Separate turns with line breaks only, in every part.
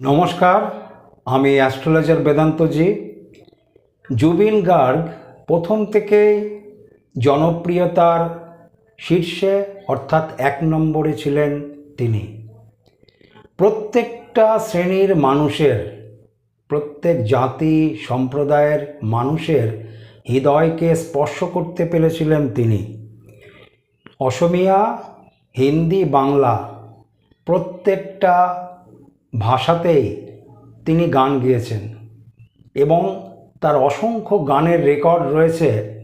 নমস্কার, আমি অ্যাস্ট্রোলজার বেদান্তজি। জুবিন গার্গ প্রথম থেকেই জনপ্রিয়তার শীর্ষে, অর্থাৎ এক নম্বরে ছিলেন তিনি। প্রত্যেকটা শ্রেণির মানুষের, প্রত্যেক জাতি সম্প্রদায়ের মানুষের হৃদয়কে স্পর্শ করতে পেরেছিলেন তিনি। অসমিয়া, হিন্দি, বাংলা প্রত্যেকটা ভাষাতেই তিনি গান গেয়েছেন এবং তার অসংখ্য গানের রেকর্ড রয়েছে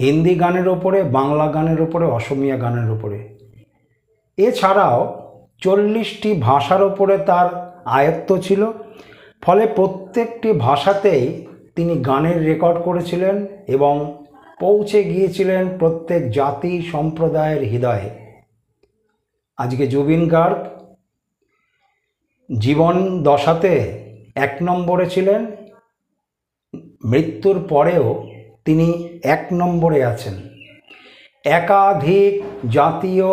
হিন্দি গানের ওপরে, বাংলা গানের ওপরে, অসমিয়া গানের ওপরে। এছাড়াও চল্লিশটি ভাষার ওপরে তার আয়ত্ত ছিল, ফলে প্রত্যেকটি ভাষাতেই তিনি গানের রেকর্ড করেছিলেন এবং পৌঁছে গিয়েছিলেন প্রত্যেক জাতি সম্প্রদায়ের হৃদয়ে। আজকে জুবিন গার্গ জীবন দশাতে এক নম্বরে ছিলেন, মৃত্যুর পরেও তিনি এক নম্বরে আছেন। একাধিক জাতীয়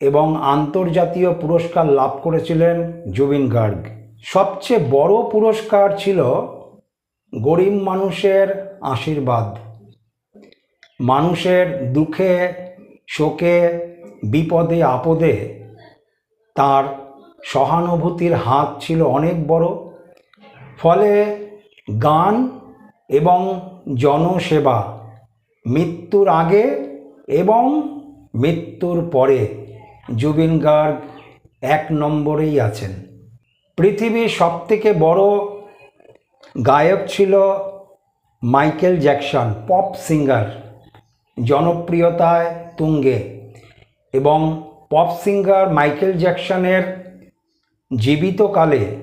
এবং আন্তর্জাতীয় পুরস্কার লাভ করেছিলেন জুবিন গার্গ। সবচেয়ে বড় পুরস্কার ছিল গরিব মানুষের আশীর্বাদ। মানুষের দুঃখে, শোকে, বিপদে, আপদে তার সহানুভূতির হাত ছিল অনেক বড়। ফলে গান এবং জনসেবা মৃত্যুর আগে এবং মৃত্যুর পরে জুবিন গার্গ এক নম্বরেই আছেন। পৃথিবীর সবথেকে বড় গায়ক ছিল মাইকেল জ্যাকসন, পপ সিঙ্গার জনপ্রিয়তায় তুঙ্গে এবং পপ সিঙ্গার মাইকেল জ্যাকসনের জীবিতকালে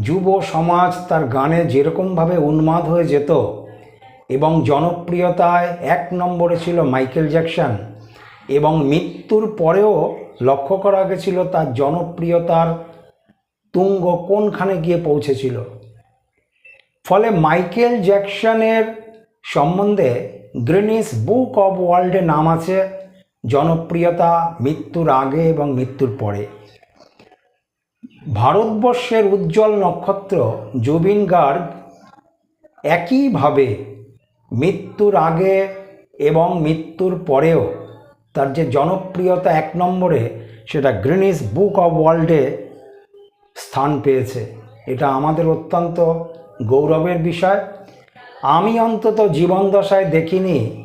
যুব সমাজ তার গানে যেরকমভাবে উন্মাদ হয়ে যেত এবং জনপ্রিয়তায় এক নম্বরে ছিল মাইকেল জ্যাকসন এবং মৃত্যুর পরেও লক্ষ্য করা গেছিল তার জনপ্রিয়তার তুঙ্গ কোনখানে গিয়ে পৌঁছেছিল। ফলে মাইকেল জ্যাকসনের সম্বন্ধে গ্রিনিস বুক অব ওয়ার্ল্ডে নাম আছে জনপ্রিয়তা, মৃত্যুর আগে এবং মৃত্যুর পরে। ভারতবর্ষের উজ্জ্বল নক্ষত্র জুবিন গার্গ একইভাবে মৃত্যুর আগে এবং মৃত্যুর পরেও তার যে জনপ্রিয়তা এক নম্বরে, সেটা গ্রিনিস বুক অব ওয়ার্ল্ডে স্থান পেয়েছে। এটা আমাদের অত্যন্ত গৌরবের বিষয়। আমি অন্তত জীবনদশায় দেখিনি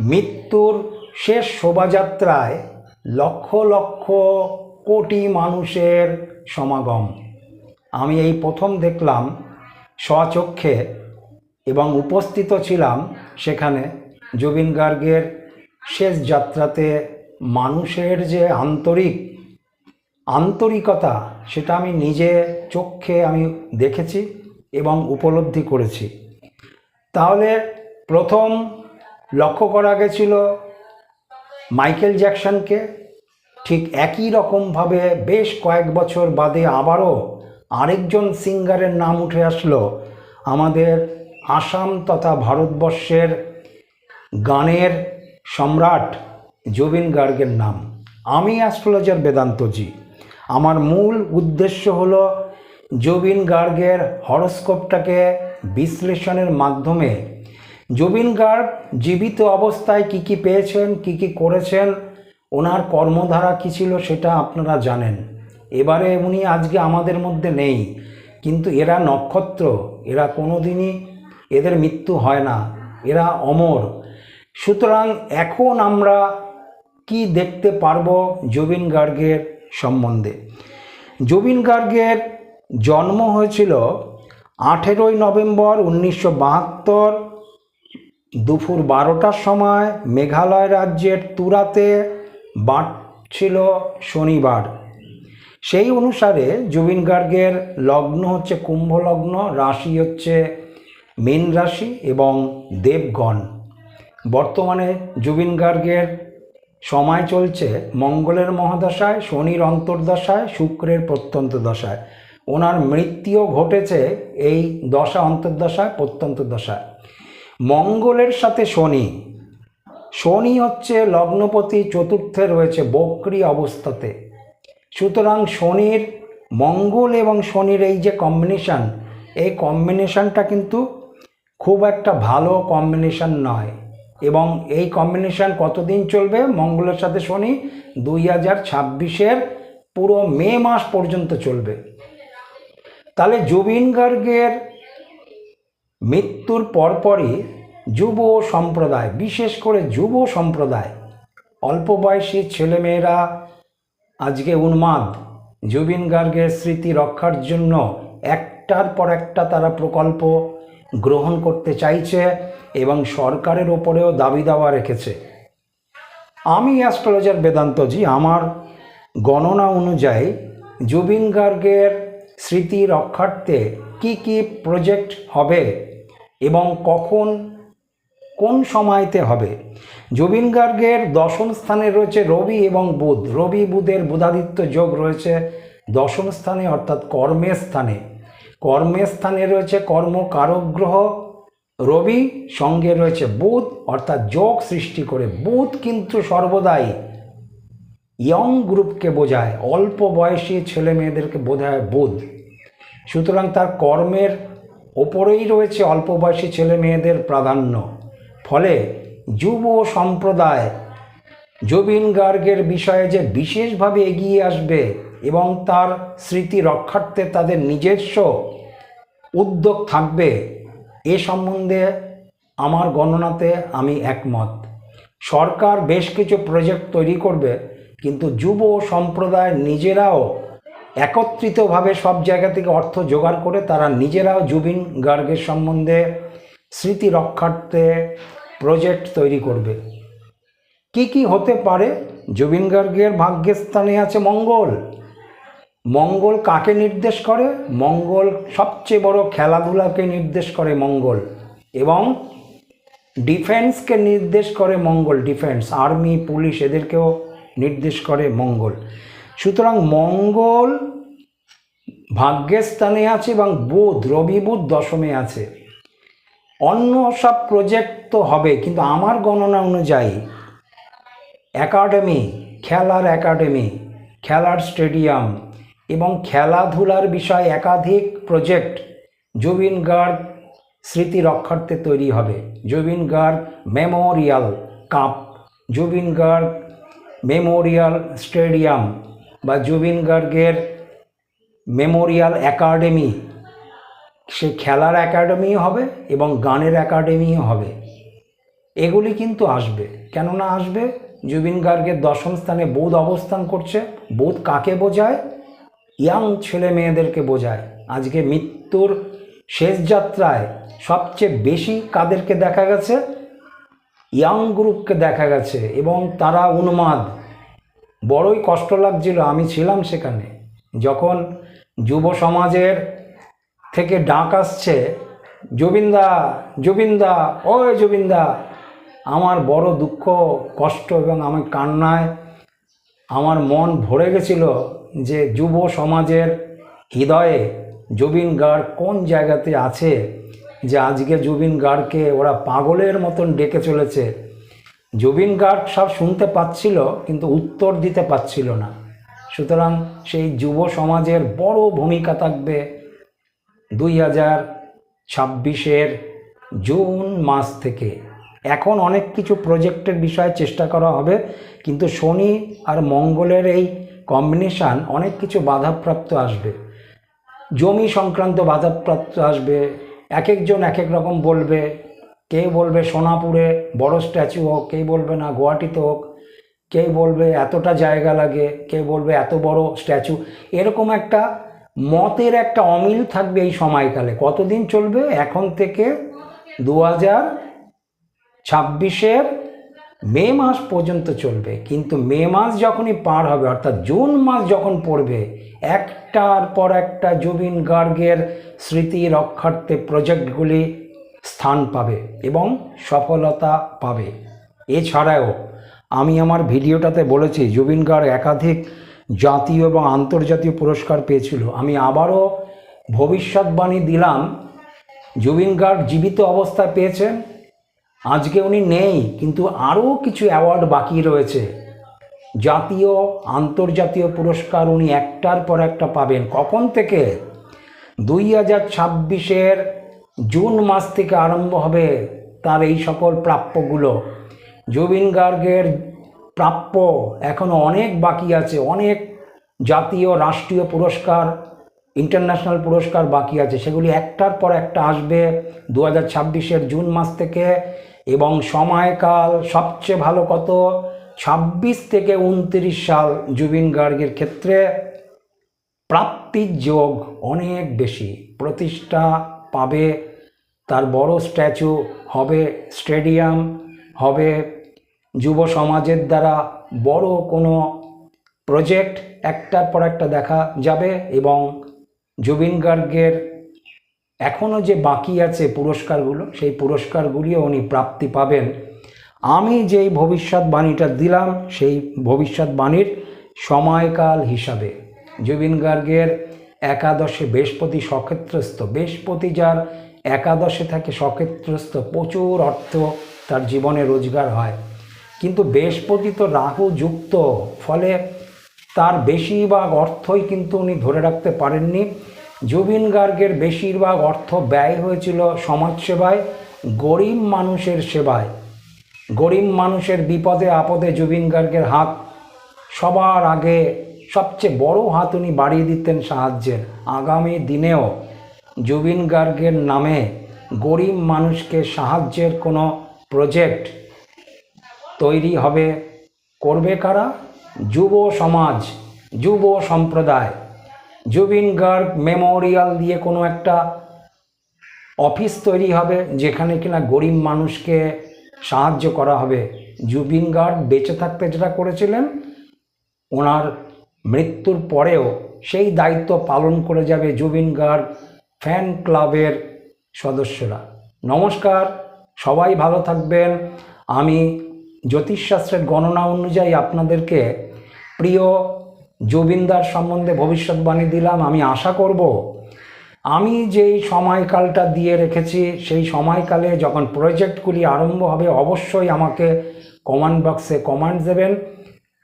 মৃত্যুর শেষ শোভাযাত্রায় লক্ষ লক্ষ কোটি মানুষের সমাগম। আমি এই প্রথম দেখলাম, স্বচক্ষে এবং উপস্থিত ছিলাম সেখানে জুবিন গার্গের শেষ যাত্রাতে মানুষের যে আন্তরিক আন্তরিকতা, সেটা আমি নিজে চক্ষে আমি দেখেছি এবং উপলব্ধি করেছি। তাহলে প্রথম লক্ষ্য করা গেছিল মাইকেল জ্যাকসনকে ঠিক একই রকমভাবে বেশ কয়েক বছর বাদে আবারও আরেকজন সিঙ্গারের নাম উঠে আসলো আমাদের আসাম তথা ভারতবর্ষের গানের সম্রাট জুবিন গার্গের নাম। আমি অ্যাস্ট্রোলজার বেদান্তজি। আমার মূল উদ্দেশ্য হলো জুবিন গার্গের হরস্কোপটাকে বিশ্লেষণের মাধ্যমে। জুবিন গার্গ জীবিত অবস্থায় কি কি পেয়েছেন, কি কি করেছেন ওনার কর্মধারা কী ছিল সেটা আপনারা জানেন। এবারে উনি আজকে আমাদের মধ্যে নেই, কিন্তু এরা নক্ষত্র, এরা কোনো দিনই এদের মৃত্যু হয় না, এরা অমর। সুতরাং এখন আমরা কি দেখতে পারব জুবিন গার্গের সম্বন্ধে? জুবিন গার্গের জন্ম হয়েছিল আঠেরোই নভেম্বর উনিশশো বাহাত্তর, দুপুর বারোটার সময় মেঘালয় রাজ্যের তুরাতে বাট ছিল শনিবার। সেই অনুসারে জুবিন গার্গের লগ্ন হচ্ছে কুম্ভ লগ্ন, রাশি হচ্ছে মীন রাশি এবং দেবগণ। বর্তমানে জুবিন গার্গের সময় চলছে মঙ্গলের মহাদশায়, শনির অন্তর্দশায়, শুক্রের প্রত্যন্ত দশায়। ওনার মৃত্যুও ঘটেছে এই দশা অন্তর্দশায়, প্রত্যন্ত দশায়। মঙ্গলের সাথে শনি শনি হচ্ছে লগ্নপতি চতুর্থে রয়েছে বক্রি অবস্থাতে। সুতরাং শনির মঙ্গল এবং শনির এই যে কম্বিনেশন এই কম্বিনেশানটা কিন্তু খুব একটা ভালো কম্বিনেশন নয়। এবং এই কম্বিনেশন কতদিন চলবে? মঙ্গলের সাথে শনি দুই হাজার ছাব্বিশের পুরো মে মাস পর্যন্ত চলবে। তাহলে জুবিন গার্গের মৃত্যুর পরপরই যুব সম্প্রদায়, বিশেষ করে যুব সম্প্রদায়। অল্প বয়সী ছেলেমেয়েরা আজকে উন্মাদ। জুবিন গার্গের স্মৃতি রক্ষার জন্য একটার পর একটা তারা প্রকল্প গ্রহণ করতে চাইছে এবং সরকারের ওপরেও দাবি দাওয়া রেখেছে। আমি অ্যাস্ট্রোলজার বেদান্তজি আমার গণনা অনুযায়ী জুবিন গার্গের স্মৃতি রক্ষার্থে কি কি প্রজেক্ট হবে এবং কখন কোন সময়তে হবে? জুবিন গার্গের দশম স্থানে রয়েছে রবি এবং বুধ। রবি, বুধের বুধাদিত্য যোগ রয়েছে দশম স্থানে, অর্থাৎ কর্মের স্থানে। কর্মের স্থানে রয়েছে কর্মকারক গ্রহ, রবি, সঙ্গে রয়েছে বুধ, অর্থাৎ যোগ সৃষ্টি করে বুধ কিন্তু সর্বদাই ইয়ং গ্রুপকে বোঝায়, অল্প বয়সী ছেলে মেয়েদেরকে বোঝায় বুধ। সুতরাং তার কর্মের ওপরেই রয়েছে অল্প বয়সী ছেলে মেয়েদের প্রাধান্য। ফলে যুব সম্প্রদায় জুবিন গার্গের বিষয়ে যে বিশেষভাবে এগিয়ে আসবে এবং তার স্মৃতি রক্ষার্থে তাদের নিজস্ব উদ্যোগ থাকবে, এ সম্বন্ধে আমার গণনাতে আমি একমত। সরকার বেশ কিছু প্রজেক্ট তৈরি করবে, কিন্তু যুব সম্প্রদায় নিজেরাও একত্রিতভাবে সব জায়গা থেকে অর্থ জোগাড় করে তারা নিজেরাও জুবিন গার্গের সম্বন্ধে স্মৃতি রক্ষার্থে প্রজেক্ট তৈরি করবে। কি কি হতে পারে? জুবিন গার্গের ভাগ্যের স্থানে আছে মঙ্গল। মঙ্গল কাকে নির্দেশ করে? মঙ্গল সবচেয়ে বড় খেলাধুলাকে নির্দেশ করে মঙ্গল। এবং ডিফেন্সকে নির্দেশ করে মঙ্গল, ডিফেন্স, আর্মি, পুলিশ এদেরকেও নির্দেশ করে মঙ্গল। সুতরাং মঙ্গল ভাগ্যের স্থানে আছে এবং বুধ, রবি বুধ দশমে আছে। অন্য সব প্রজেক্ট তো হবে, কিন্তু আমার গণনা অনুযায়ী একাডেমি খেলার একাডেমি খেলার স্টেডিয়াম এবং খেলাধুলার বিষয়ে একাধিক প্রজেক্ট জুবিন গার্গ স্মৃতি রক্ষার্থে তৈরি হবে। Zubeen Garg memorial cup Zubeen Garg memorial stadium বা জুবিন গার্গের মেমোরিয়াল একাডেমি সে খেলার একাডেমিও হবে এবং গানের একাডেমিও হবে। এগুলি কিন্তু আসবে। কেননা আসবে? জুবিন গার্গের দশম স্থানে বোধ অবস্থান করছে। বোধ কাকে বোঝায়? ইয়াং ছেলে মেয়েদেরকে বোঝায়। আজকে মৃত্যুর শেষ যাত্রায় সবচেয়ে বেশি কাদেরকে দেখা গেছে? ইয়াং গ্রুপকে দেখা গেছে এবং তারা উন্মাদ। বড়ই কষ্ট লাগছিল, আমি ছিলাম সেখানে। যখন যুব সমাজের থেকে ডাক আসছে, জুবিনদা জুবিনদা, ওই জুবিনদা, আমার বড় দুঃখ, কষ্ট এবং আমি কান্নায়, আমার মন ভরে গেছিল যে যুব সমাজের হৃদয়ে জুবিন গার্গ কোন জায়গাতে আছে, যে আজকে জুবিন গার্গকে ওরা পাগলের মতন ডেকে চলেছে। জুবিন গার্গ সব শুনতে পাচ্ছিল, কিন্তু উত্তর দিতে পাচ্ছিল না। সুতরাং সেই যুব সমাজের বড় ভূমিকা থাকবে দুই হাজার ছাব্বিশের জুন মাস থেকে। এখন অনেক কিছু প্রজেক্টের বিষয়ে চেষ্টা করা হবে, কিন্তু শনি আর মঙ্গলের এই কম্বিনেশান অনেক কিছু বাধাপ্রাপ্ত আসবে। জমি সংক্রান্ত বাধাপ্রাপ্ত আসবে এক একজন এক এক রকম বলবে কে বলবে সোনাপুরে বড় স্ট্যাচু হোক কে বলবে না গুয়াহাটিতে হোক কে বলবে এতটা জায়গা লাগে কে বলবে এত বড় স্ট্যাচু এরকম একটা মতের একটা অমিল থাকবে এই সময়কালে। কতদিন চলবে? এখন থেকে দু হাজার ছাব্বিশের মে মাস পর্যন্ত চলবে। কিন্তু মে মাস যখনই পার হবে, অর্থাৎ জুন মাস যখন পড়বে, একটার পর একটা জুবিন গার্গের স্মৃতি রক্ষার্থে প্রজেক্টগুলি স্থান পাবে এবং সফলতা পাবে। এছাড়াও আমি আমার ভিডিওটাতে বলেছি, জুবিন গার্গ একাধিক জাতীয় এবং আন্তর্জাতীয় পুরস্কার পেয়েছিল। আমি আবারও ভবিষ্যৎবাণী দিলাম। জুবিন গার্গ জীবিত অবস্থায় পেয়েছেন আজকে উনি নেই, কিন্তু আরও কিছু অ্যাওয়ার্ড বাকি রয়েছে। জাতীয়, আন্তর্জাতীয় পুরস্কার উনি একটার পর একটা পাবেন। কখন থেকে? দুই হাজার ছাব্বিশের জুন মাস থেকে আরম্ভ হবে তার এই সকল প্রাপ্যগুলো। জুবিন গার্গের প্রাপ্য এখনও অনেক বাকি আছে, অনেক জাতীয়, রাষ্ট্রীয় পুরস্কার ইন্টারন্যাশনাল পুরস্কার বাকি আছে। সেগুলি একটার পর একটা আসবে দু হাজার জুন মাস থেকে এবং সময়কাল সবচেয়ে ভালো কত? ছাব্বিশ থেকে উনত্রিশ সাল জুবিন গার্গের ক্ষেত্রে প্রাপ্তির যোগ অনেক বেশি। প্রতিষ্ঠা পাবে, তার বড় স্ট্যাচু হবে স্টেডিয়াম, হবে যুব সমাজের দ্বারা বড় কোনো প্রজেক্ট একটার পর একটা দেখা যাবে এবং জুবিন গার্গের এখনও যে বাকি আছে পুরস্কারগুলো, সেই পুরস্কারগুলিও উনি প্রাপ্তি পাবেন। আমি যেই ভবিষ্যৎবাণীটা দিলাম, সেই ভবিষ্যৎবাণীর সময়কাল হিসাবে। জুবিন গার্গের একাদশে বৃহস্পতি সক্ষেত্রস্থ, বৃহস্পতি যার একাদশে থাকে সক্ষেত্রস্থ, প্রচুর অর্থ তার জীবনে রোজগার হয়। কিন্তু বৃহস্পতি তো রাহু যুক্ত, ফলে তার বেশিরভাগ অর্থই কিন্তু উনি ধরে রাখতে পারেননি। জুবিন গার্গের বেশিরভাগ অর্থ ব্যয় হয়েছিল সমাজসেবায়, গরিব মানুষের সেবায়। গরিব মানুষের বিপদে আপদে জুবিন গার্গের হাত সবার আগে, সবচেয়ে বড় হাত উনি বাড়িয়ে দিতেন সাহায্যের। আগামী দিনেও জুবিন গার্গের নামে গরিব মানুষকে সাহায্যের কোনো প্রজেক্ট তৈরি হবে করবে কারা? যুব সমাজ, যুব সম্প্রদায়। জুবিন গার্গ মেমোরিয়াল দিয়ে কোনো একটা অফিস তৈরি হবে যেখানে কিনা গরিব মানুষকে সাহায্য করা হবে। জুবিন গার্গ বেঁচে থাকতে যেটা করেছিলেন, ওনার মৃত্যুর পরেও সেই দায়িত্ব পালন করে যাবে জুবিন গার্গ ফ্যান ক্লাবের সদস্যরা। নমস্কার, সবাই ভালো থাকবেন। আমি জ্যোতিষশাস্ত্রের গণনা অনুযায়ী আপনাদেরকে প্রিয় জুবিনদার সম্বন্ধে ভবিষ্যৎবাণী দিলাম। আমি আশা করব, আমি যেই সময়কালটা দিয়ে রেখেছি, সেই সময়কালে যখন প্রজেক্টগুলি আরম্ভ হবে, অবশ্যই আমাকে কমেন্ট বক্সে কমেন্ট দেবেন।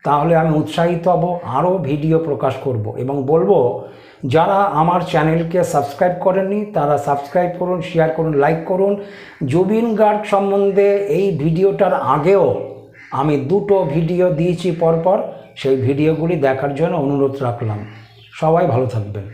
তাহলে আমি উৎসাহিত হব, আরও ভিডিও প্রকাশ করব এবং বলব, যারা আমার চ্যানেলকে সাবস্ক্রাইব করেননি, তারা সাবস্ক্রাইব করুন, শেয়ার করুন, লাইক করুন। জুবিন গার্গ সম্বন্ধে এই ভিডিওটার আগেও আমি দুটো ভিডিও দিয়েছি পরপর সেই ভিডিওগুলি দেখার জন্য অনুরোধ রাখলাম। সবাই ভালো থাকবেন।